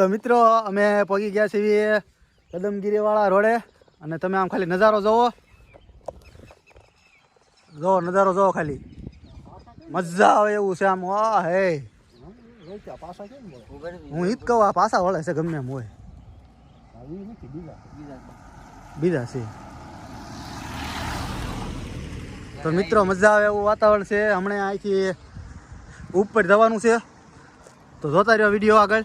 તો મિત્રો, અમે પગી ગયા છીએ કદમગીરીવાળા રોડે અને તમે આમ ખાલી નજારો જોવો. જોવો, નજારો જોવો ખાલી. મજા આવે એવું છે આમ, વાહ, હે. હું ઈ જ કહું, આ પાછા વળે છે ગમે એમ હોય. બીજા છે. તો મિત્રો, મજા આવે એવું વાતાવરણ છે. હમણાં અહીંથી ઉપર જવાનું છે. તો જોતા રહ્યો વીડિયો આગળ.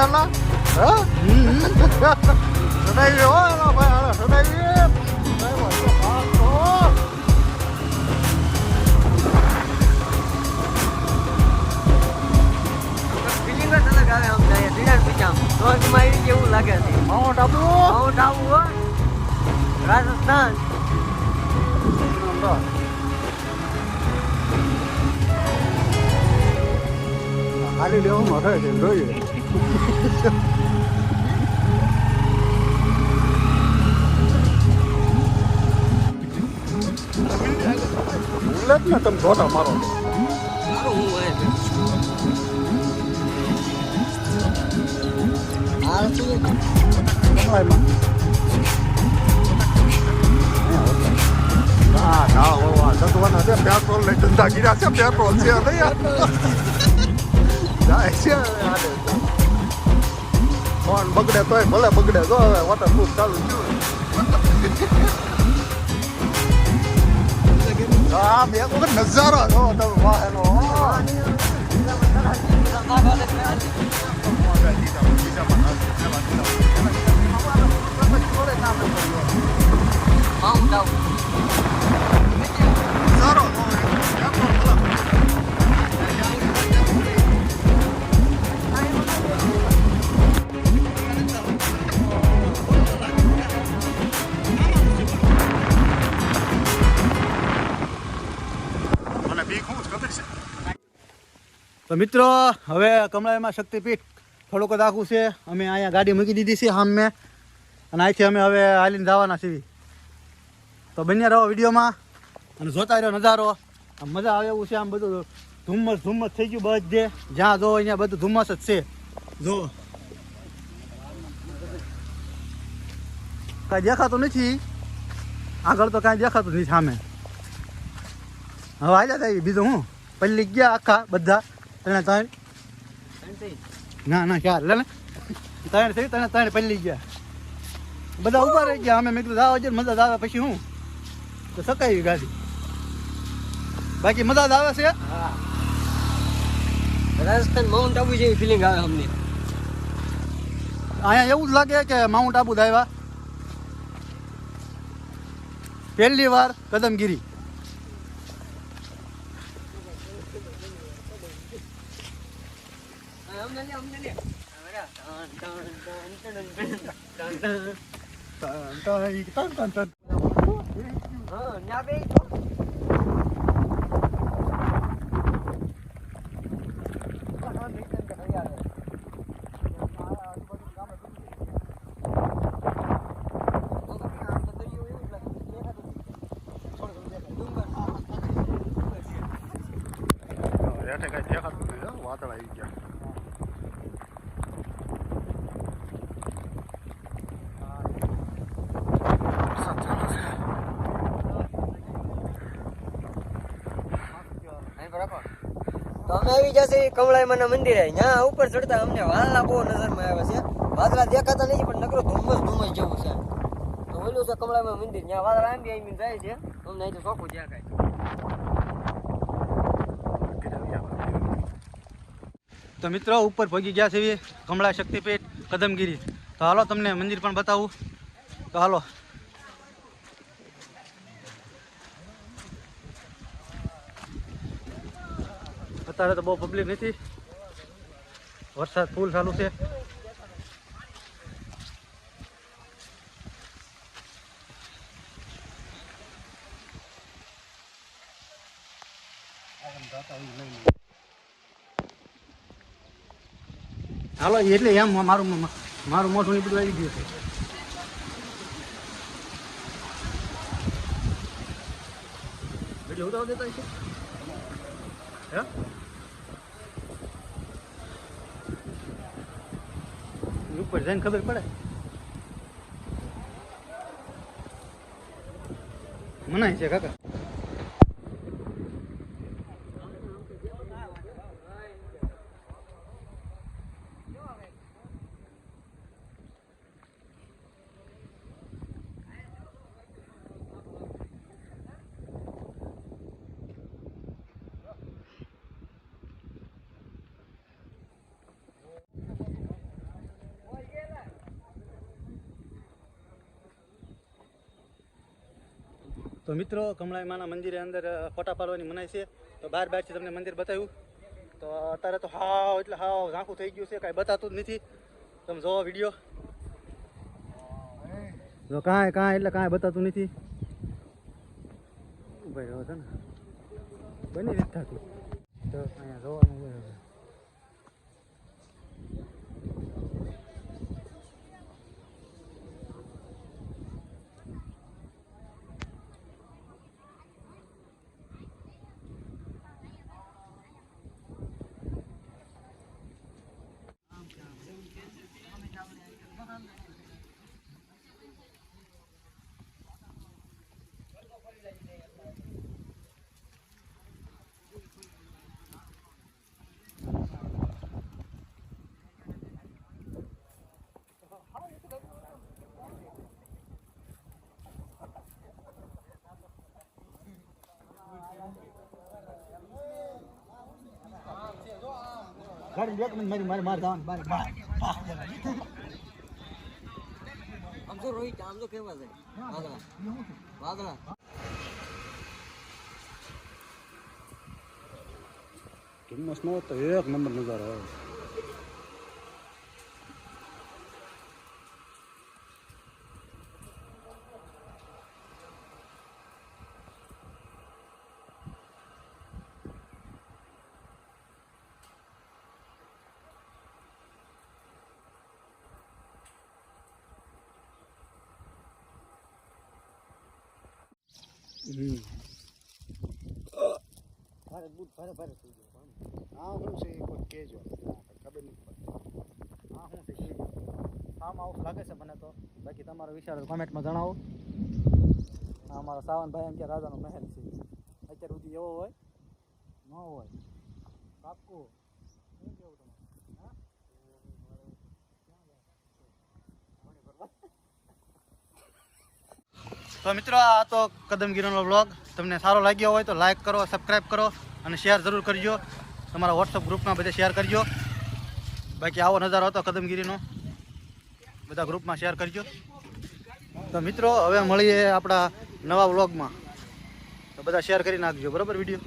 આલા હા સદાઈ હો એલા ભાઈ હાલો અલગ આવે આમ જાય દિનાર પીછામ સ્વર્ગમાં આવી કેવું લાગે છે માઉન્ટ આબુ માઉન્ટ આબુ રાજસ્થાન ખાલી લેવામાં હટે છે જોઈએ. બુલેટ ને તમે ધોતા મારો. ના ના હોવા જતવાના છે, પેટ્રોલ ને ધંધા ગીરા છે, પેટ્રોલ છે નહીં જાય છે આને ફોન બગડે તોય ભલે બગડે જો હવે વોટરપ્રૂફ ચાલુ થયું હા બે વખત નજારો જો તમે વાહ એનો માઉન્ટ આબુ નજારો તો મિત્રો, હવે કમળાઈમાં શક્તિપીઠ થોડુંક જ આખું છે. અમે અહીંયા ગાડી મૂકી દીધી છે સામે. અને અહીંથી અમે હવે હાલીને જવાના છીએ. તો બન્યા રહો વિડીયોમાં. અને જોતા રહ્યો નજારો. આમ મજા આવે એવું છે આમ બધું ધુમ્મસ ધુમ્મસ થઈ ગયું બધે. જ્યાં જો અહીંયા બધું ધુમ્મસ જ છે. જો. કાંઈ દેખાતું નથી. આગળ તો કાંઈ દેખાતું નથી સામે. હવે હાલ્યા થાય બીજું હું? પલ્લી ગયા આખા બધા? ત્રણે ત્રણ? ના ના ચાર. લે ને ત્રણ થઈ ત્રણે ત્રણ પલ્લી ગયા. બધા ઊભા રહી ગયા. અમે મેં કીધું જાવ છે મજા જ આવે પછી હું? તો સકાવી ગાડી. બાકી મજા જ આવે છે? હા. રાજસ્થાન માઉન્ટ આબુ જેવી ફિલિંગ આવે અમને. અહીંયા એવું જ લાગે કે માઉન્ટ આબુ જ આવ્યા. પહેલી વાર કદમગીરી. દેખાતું વાદળ આવી ગયા તો અમે આવી જશે કમળાઈમાના મંદિરે. ત્યાં ઉપર ચડતા અમને વાલના બહુ નજરમાં આવે છે. વાદળા દેખાતા નથી પણ નકરો ધુમ્મસ ધુમ્મસ જેવું છે. તો ઓલું છે કમળામાં મંદિર. ત્યાં વાદળા આંબી આવીને જાય છે. અમને અહીં તો ચોખ્ખું દેખાય. તો મિત્રો, ઉપર ભોગી ગયા છે કમળા શક્તિપીઠ, કદમગીરી. તો હાલો તમને મંદિર પણ બતાવું. તો હાલો. અત્યારે તો બહુ પબ્લિક નથી. વરસાદ ફૂલ ચાલુ છે. હાલો, એટલે એમ મારું મારું મોઢું ને બધું આવી ગયું છે. વીડિયો ઉતારો દેતા છે હે? ઉપર જઈને ખબર પડે? મનાય છે કાકા. તો મિત્રો કમળાઈ માના મંદિરે અંદર ફોટા પાડવાની મનાય છે. તો બાર બહારથી તમને મંદિર બતાવ્યું. તો અત્યારે તો હાવ, એટલે હાવ ઝાંખું થઈ ગયું છે, કાંઈ બતાતું જ નથી. તમે જોવો વીડિયો. જો કાંઈ કાંઈ, એટલે કાંઈ બતાતું નથી. ભાઈ હવે છે ને. બની રીત થતું. તો અહીંયા જોવાનું હોય હવે ગાડી બે મિનિટ મારી મારે મારે જવાનું બારે બાર આમ તો રોહિત આમ તો કેવા છે વાદળા વાદળા ધુમ્મસ નો તો એક નંબર નજારો આવે ભારે ભારે ભારે થઈ ગયો હા શું છે એ ખબર નહીં હા શું આમ આવું લાગે છે મને તો બાકી તમારો વિચાર કોમેન્ટમાં જણાવો હા અમારો સાવનભાઈ એમ કે રાજાનો મહેલ છે અત્યાર સુધી એવો હોય ન હોય પાક્કું શું કેવું તમારું હા તો મિત્રો, આ તો કદમગીરીનો વ્લોગ તમને સારો લાગ્યો હોય તો લાઈક કરો સબસ્ક્રાઈબ કરો અને શેર જરૂર કરજો. તમારા વોટ્સઅપ ગ્રુપમાં બધે શેર કરજો. બાકી આવો નજારો હતો કદમગીરીનો. બધા ગ્રુપમાં શેર કરજો. તો મિત્રો, હવે મળીએ આપણા નવા વ્લોગમાં તો બધા શેર કરી નાખજો, બરાબર વીડિયો